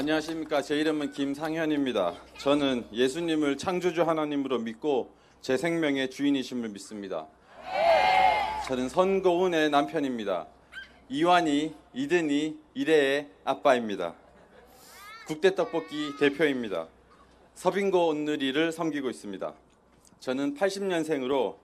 안녕하십니까. 제 이름은 김상현입니다. 저는 예수님을 창조주 하나님으로 믿고 제 생명의 주인이심을 믿습니다. 저는 선고은의 남편입니다. 이완이, 이든이, 이래의 아빠입니다. 국대떡볶이 대표입니다. 서빙고 온누리를 섬기고 있습니다. 저는 80년생으로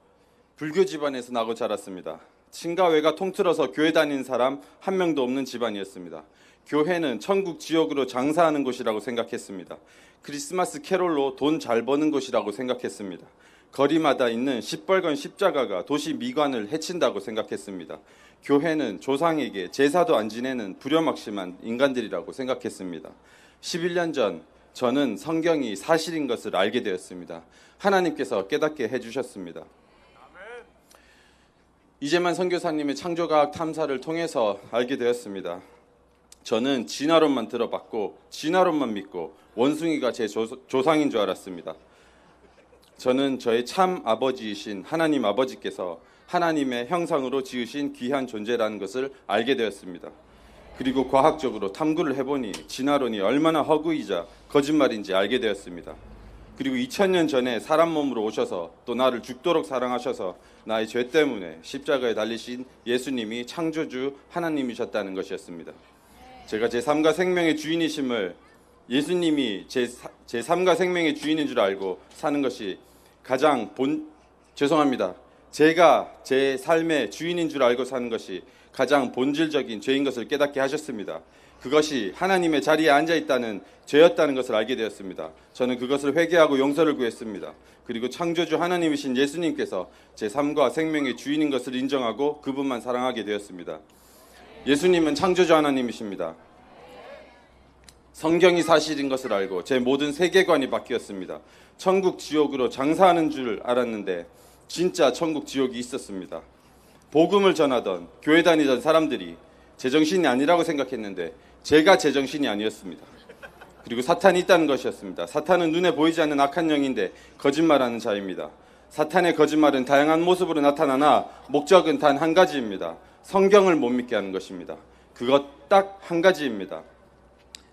불교 집안에서 나고 자랐습니다. 친가 외가 통틀어서 교회 다니는 사람 한 명도 없는 집안이었습니다. 교회는 천국 지옥으로 장사하는 곳이라고 생각했습니다. 크리스마스 캐롤로 돈 잘 버는 곳이라고 생각했습니다. 거리마다 있는 시뻘건 십자가가 도시 미관을 해친다고 생각했습니다. 교회는 조상에게 제사도 안 지내는 부려막심한 인간들이라고 생각했습니다. 11년 전 저는 성경이 사실인 것을 알게 되었습니다. 하나님께서 깨닫게 해주셨습니다. 이재만 선교사님의 창조과학 탐사를 통해서 알게 되었습니다. 저는 진화론만 들어봤고 진화론만 믿고 원숭이가 제 조, 조상인 줄 알았습니다. 저는 저의 참 아버지이신 하나님 아버지께서 하나님의 형상으로 지으신 귀한 존재라는 것을 알게 되었습니다. 그리고 과학적으로 탐구를 해보니 진화론이 얼마나 허구이자 거짓말인지 알게 되었습니다. 그리고 2000년 전에 사람 몸으로 오셔서 또 나를 죽도록 사랑하셔서 나의 죄 때문에 십자가에 달리신 예수님이 창조주 하나님이셨다는 것이었습니다. 제가 제 삶과 생명의 주인이심을 예수님이 제, 사- 제 삶과 생명의 주인인 줄 알고 사는 것이 가장 본 죄송합니다. 제가 제 삶의 주인인 줄 알고 사는 것이 가장 본질적인 죄인 것을 깨닫게 하셨습니다. 그것이 하나님의 자리에 앉아 있다는 죄였다는 것을 알게 되었습니다. 저는 그것을 회개하고 용서를 구했습니다. 그리고 창조주 하나님이신 예수님께서 제 삶과 생명의 주인인 것을 인정하고 그분만 사랑하게 되었습니다. 예수님은 창조주 하나님이십니다. 성경이 사실인 것을 알고 제 모든 세계관이 바뀌었습니다. 천국 지옥으로 장사하는 줄 알았는데 진짜 천국 지옥이 있었습니다. 복음을 전하던 교회 다니던 사람들이 제정신이 아니라고 생각했는데 제가 제정신이 아니었습니다. 그리고 사탄이 있다는 것이었습니다. 사탄은 눈에 보이지 않는 악한 영인데 거짓말하는 자입니다. 사탄의 거짓말은 다양한 모습으로 나타나나 목적은 단 한 가지입니다. 성경을 못 믿게 하는 것입니다. 그것 딱 한 가지입니다.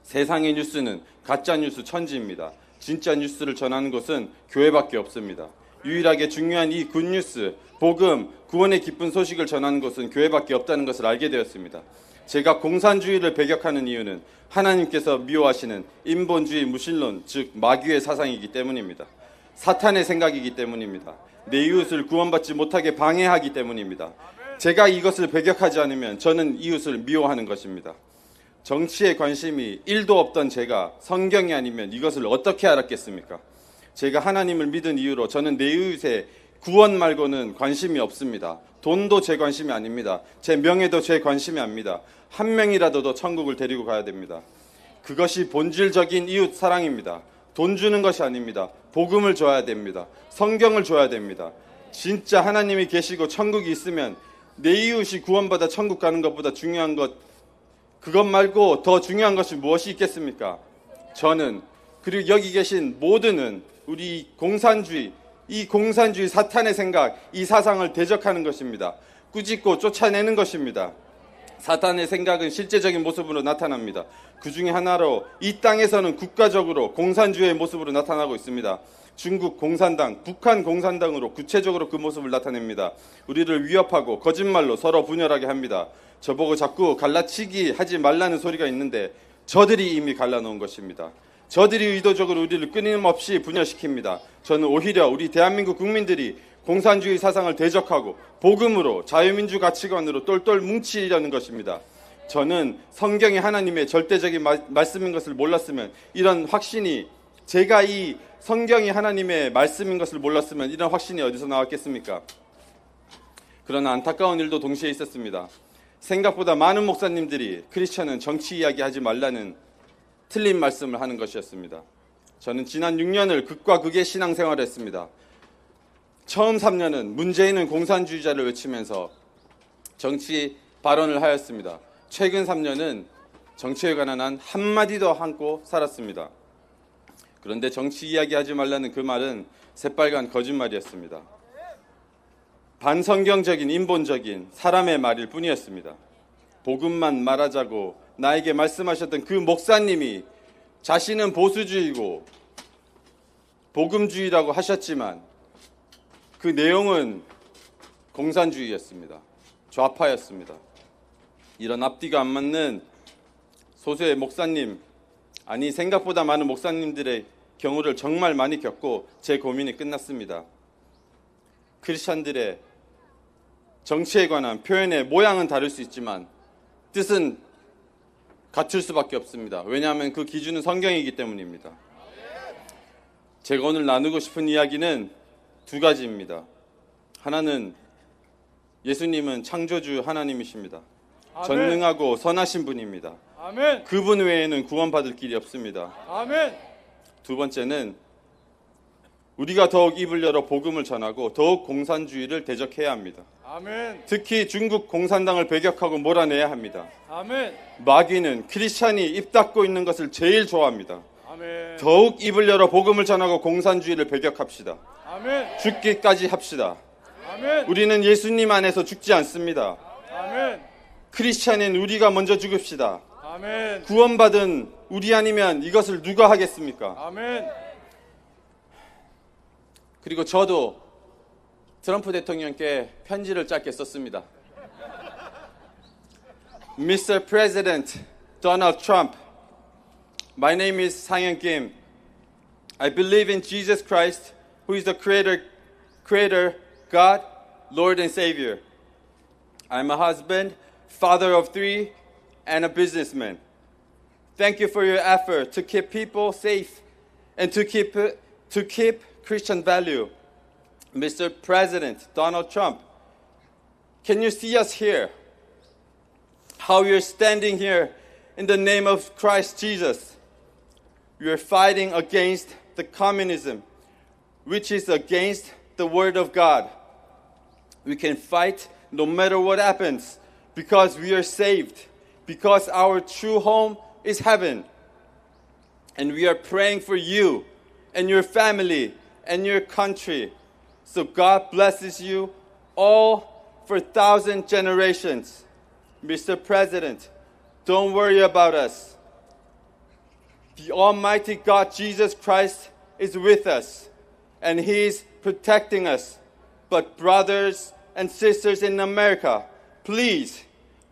세상의 뉴스는 가짜 뉴스 천지입니다. 진짜 뉴스를 전하는 것은 교회밖에 없습니다. 유일하게 중요한 이 굿뉴스, 복음, 구원의 기쁜 소식을 전하는 것은 교회밖에 없다는 것을 알게 되었습니다. 제가 공산주의를 배격하는 이유는 하나님께서 미워하시는 인본주의 무신론, 즉 마귀의 사상이기 때문입니다. 사탄의 생각이기 때문입니다. 내 이웃을 구원받지 못하게 방해하기 때문입니다. 제가 이것을 배격하지 않으면 저는 이웃을 미워하는 것입니다. 정치에 관심이 1도 없던 제가 성경이 아니면 이것을 어떻게 알았겠습니까? 제가 하나님을 믿은 이유로 저는 내 이웃의 구원 말고는 관심이 없습니다. 돈도 제 관심이 아닙니다. 제 명예도 제 관심이 아닙니다. 한 명이라도 더 천국을 데리고 가야 됩니다. 그것이 본질적인 이웃 사랑입니다. 돈 주는 것이 아닙니다. 복음을 줘야 됩니다. 성경을 줘야 됩니다. 진짜 하나님이 계시고 천국이 있으면 내 이웃이 구원받아 천국 가는 것보다 중요한 것 그것 말고 더 중요한 것이 무엇이 있겠습니까? 저는 그리고 여기 계신 모두는 우리 공산주의 이 공산주의 사탄의 생각 이 사상을 대적하는 것입니다. 꾸짖고 쫓아내는 것입니다. 사탄의 생각은 실제적인 모습으로 나타납니다. 그 중에 하나로 이 땅에서는 국가적으로 공산주의의 모습으로 나타나고 있습니다. 중국 공산당, 북한 공산당으로 구체적으로 그 모습을 나타냅니다. 우리를 위협하고 거짓말로 서로 분열하게 합니다. 저보고 자꾸 갈라치기 하지 말라는 소리가 있는데 저들이 이미 갈라놓은 것입니다. 저들이 의도적으로 우리를 끊임없이 분열시킵니다. 저는 오히려 우리 대한민국 국민들이 공산주의 사상을 대적하고 복음으로 자유민주 가치관으로 똘똘 뭉치려는 것입니다. 저는 성경이 하나님의 절대적인 마- 말씀인 것을 몰랐으면 이런 확신이 제가 이 성경이 하나님의 말씀인 것을 몰랐으면 이런 확신이 어디서 나왔겠습니까? 그러나 안타까운 일도 동시에 있었습니다. 생각보다 많은 목사님들이 크리스천은 정치 이야기 하지 말라는 틀린 말씀을 하는 것이었습니다. 저는 지난 6년을 극과 극의 신앙생활을 했습니다. 처음 3년은 문재인은 공산주의자를 외치면서 정치 발언을 하였습니다. 최근 3년은 정치에 관한 한 한마디도 않고 살았습니다. 그런데 정치 이야기 하지 말라는 그 말은 새빨간 거짓말이었습니다. 반성경적인 인본적인 사람의 말일 뿐이었습니다. 복음만 말하자고 나에게 말씀하셨던 그 목사님이 자신은 보수주의고 복음주의라고 하셨지만 그 내용은 공산주의였습니다. 좌파였습니다. 이런 앞뒤가 안 맞는 소수의 목사님, 아니 생각보다 많은 목사님들의 경우를 정말 많이 겪고 제 고민이 끝났습니다. 크리스천들의 정치에 관한 표현의 모양은 다를 수 있지만 뜻은 같을 수밖에 없습니다. 왜냐하면 그 기준은 성경이기 때문입니다. 제가 오늘 나누고 싶은 이야기는 두 가지입니다. 하나는 예수님은 창조주 하나님이십니다. 아멘. 전능하고 선하신 분입니다. 아멘. 그분 외에는 구원받을 길이 없습니다. 아멘. 두 번째는 우리가 더욱 입을 열어 복음을 전하고 더욱 공산주의를 대적해야 합니다. 아멘. 특히 중국 공산당을 배격하고 몰아내야 합니다. 아멘. 마귀는 크리스찬이 입 닫고 있는 것을 제일 좋아합니다. 아멘. 더욱 입을 열어 복음을 전하고 공산주의를 배격합시다. 아멘. 죽기까지 합시다. 아멘. 우리는 예수님 안에서 죽지 않습니다. 아멘. 크리스찬인 우리가 먼저 죽읍시다. 아멘. 구원받은 우리 아니면 이것을 누가 하겠습니까? 아멘. 그리고 저도 트럼프 대통령께 편지를 짧게 썼습니다. Mr. President Donald Trump, my name is Sang Kim. I believe in Jesus Christ, who is the creator, creator, God, Lord and Savior. I'm a husband, father of three, and a businessman. Thank you for your effort to keep people safe and to keep to keep Christian value. Mr. President Donald Trump, can you see us here? How are standing here in the name of Christ Jesus. Are fighting against the communism, which is against the Word of God. We can fight no matter what happens because we are saved, because our true home is heaven. And we are praying for you and your family and your country. So God blesses you all for thousand generations. Mr. President, don't worry about us. The Almighty God Jesus Christ is with us and He's protecting us. But, brothers and sisters in America, please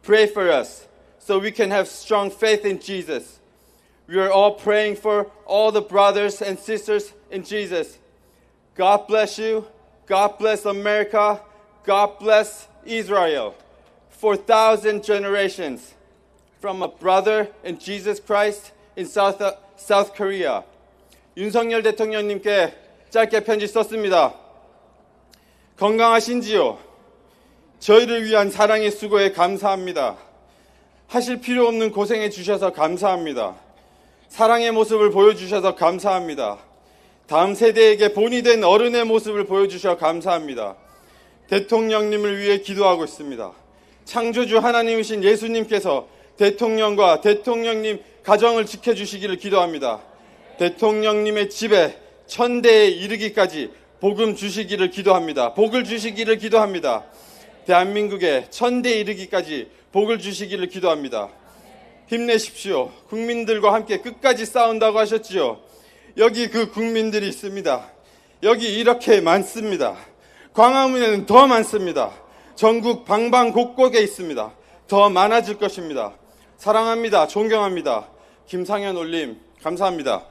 pray for us so we can have strong faith in Jesus. We are all praying for all the brothers and sisters in Jesus. God bless you. God bless America. God bless Israel. For thousand generations, from a brother in Jesus Christ in South, South Korea. 윤석열 대통령님께 짧게 편지 썼습니다. 건강하신지요? 저희를 위한 사랑의 수고에 감사합니다. 하실 필요 없는 고생해 주셔서 감사합니다. 사랑의 모습을 보여주셔서 감사합니다. 다음 세대에게 본이 된 어른의 모습을 보여주셔 감사합니다. 대통령님을 위해 기도하고 있습니다. 창조주 하나님이신 예수님께서 대통령과 대통령님 가정을 지켜주시기를 기도합니다. 대통령님의 집에 천대에 이르기까지 복음 주시기를 기도합니다. 복을 주시기를 기도합니다. 대한민국에 천대에 이르기까지 복을 주시기를 기도합니다. 힘내십시오. 국민들과 함께 끝까지 싸운다고 하셨지요. 여기 그 국민들이 있습니다. 여기 이렇게 많습니다. 광화문에는 더 많습니다. 전국 방방곡곡에 있습니다. 더 많아질 것입니다. 사랑합니다. 존경합니다. 김상현 올림, 감사합니다.